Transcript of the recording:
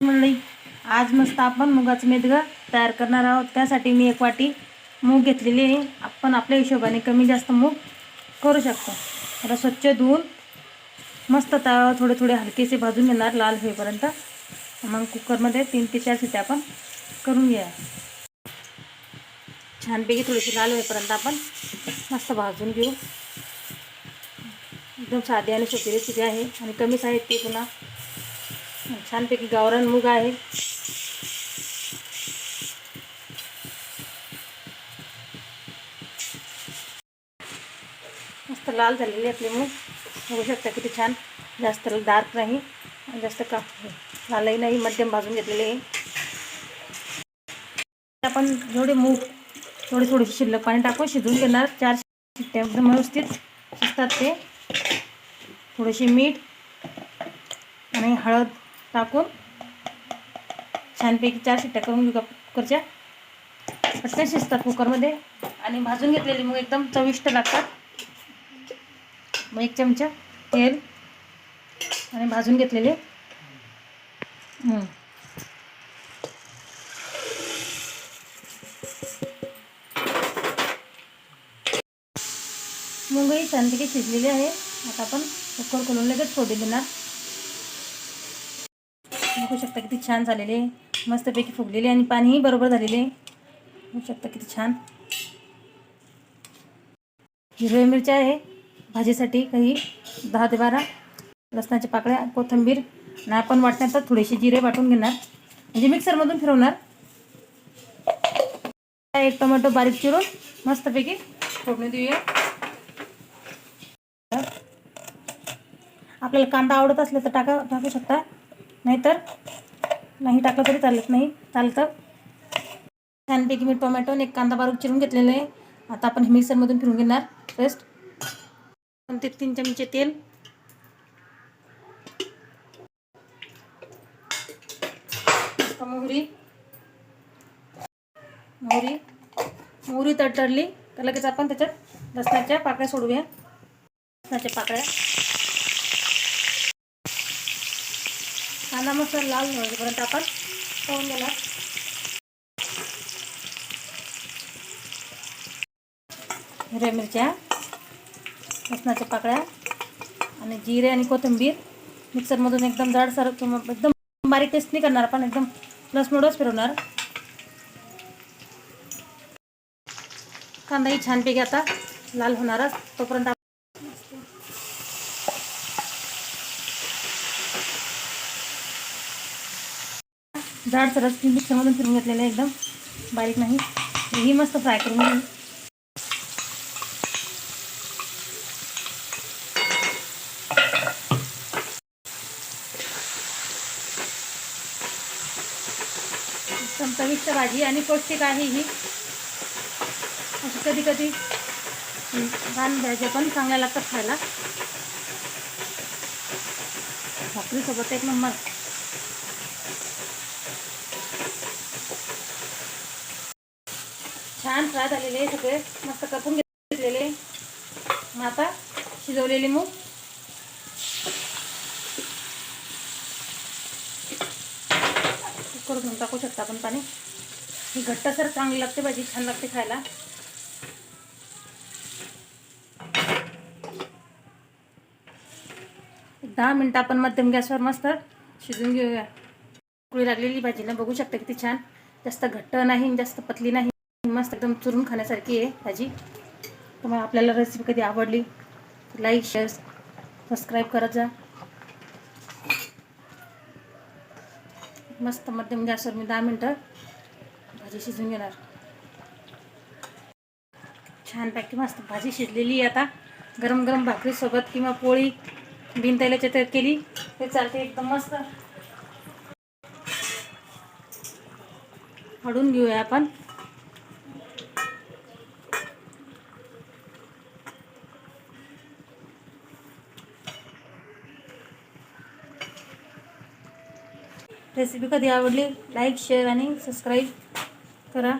मंडळी आज मस्त आपण मुगाचं मेदगं तयार करणार आहोत. त्यासाठी मी एक वाटी मूग घेतलेली आहे. आपण आपल्या हिशोबाने कमी जास्त मूग करू शकतो. आता स्वच्छ धुवून मस्त तवा थोडे थोडे हलकेसे भाजून घेणार लाल होईपर्यंत. मग कुकरमध्ये तीन ते चार शिट्या आपण करून घ्या. छानपैकी थोडीशी लाल होईपर्यंत आपण मस्त भाजून घेऊ. एकदम साधी आणि सोपी रेसिपी आहे आणि कमी साहित्य पुन्हा छानपैकी गावरान मूग आहे. मस्त लाल झालेली आपले मूग. बघू शकता किती छान. जास्त डार्क नाही जास्त का लालही नाही मध्यम भाजून घेतलेले आहे. आपण जेवढे मूग थोडे थोडेसे शिल्लक पाणी टाकून शिजून घेणार. चार शिट्ट्या एकदम व्यवस्थित शिजतात ते. थोडेसे मीठ आणि हळद टाकून छानपैकी चार शिट्ट्या करून घेऊ कुकरच्या पटकन शिजतात कुकरमध्ये. आणि भाजून घेतलेले मग एकदम चविष्ट लागतात. मग एक चमचा तेल आणि भाजून घेतलेले. मुंगई मुंगही छानपैकी शिजलेली आहे. आता आपण कुकर खोलून लगेच फोडी देणार. बघू शकता. किती छान झालेले. मस्तपैकी फुगलेले आणि पाणीही बरोबर झालेले. बघू शकता. किती छान. हिरव्या मिरच्या आहे. भाजीसाठी काही दहा ते बारा लसणाच्या पाकळ्या कोथिंबीर. आणि आपण वाटण्यात थोडेसे जिरे वाटून घेणार. म्हणजे मिक्सरमधून फिरवणार. एक टोमॅटो बारीक चिरून मस्तपैकी फोडणी देऊया. आपल्याला कांदा आवडत असला तर टाका टाकू शकता. नाहीतर नाही टाकलं तरी चालत नाही. चालतं. छानपैकी मी टोमॅटो आणि एक कांदा बारीक चिरून घेतलेला आहे. आता आपण हे मिक्सरमधून फिरून घेणार. पेस्ट पण ते तीन चमचे तेल. मोहरी. मोहरी. मोहरी तडतडली. तर लगेच आपण त्याच्यात लसणाच्या पाकळ्या सोडूया. लसणाच्या पाकळ्या. कांदा मस्त लाल होईपर्यंत आपण तळून घेणार हिरव्या मिरच्या लसणाच्या पाकळ्या आणि जिरे आणि कोथिंबीर मिक्सरमधून एकदम जाडसर किंवा एकदम बारीक टेस्ट नाही करणार आपण एकदम प्लस मोडच फिरवणार कांदाही छानपैकी आता लाल होणारच तोपर्यंत जाड सरस मिक्सरमधून फिरून घेतलेलं आहे एकदम. बारीक नाही. ही मस्त फ्राय करून घेऊ चविष्ट भाजी आणि पौष्टिक आहे ही. अशी कधी कधी घाण भाज्या पण चांगल्या लागतात खायला. भाकरीसोबत एक नंबर. छान फ्राय झालेले सगळे. मस्त कापून घेतलेले आता शिजवलेले मूग. घेऊन टाकू शकता आपण पाणी. ही घट्टसर चांगली लागते भाजी, छान लागते एक दहा मिनटं आपण मध्यम गॅसवर मस्त शिजून घेऊया. उकळी लागलेली भाजीला बघू शकता किती छान. जास्त घट्ट नाही, जास्त पतली नाही. मस्त एकदम चुरून खाण्यासारखी आहे भाजी. तुम्हाला आपल्याला रेसिपी कधी आवडली लाईक शेअर सबस्क्राईब करत जा. मस्त मध्यम गॅसवर मी दहा मिनटं भाजी शिजून घेणार. छानपैकी मस्त भाजी शिजलेली आहे आता. गरम गरम भाकरीसोबत किंवा पोळी बिन तेलाच्या तर केली ते चालते एकदम मस्त. हडून घेऊया आपण. रेसिपी कधी आवडली लाईक शेअर आणि सबस्क्राईब करा.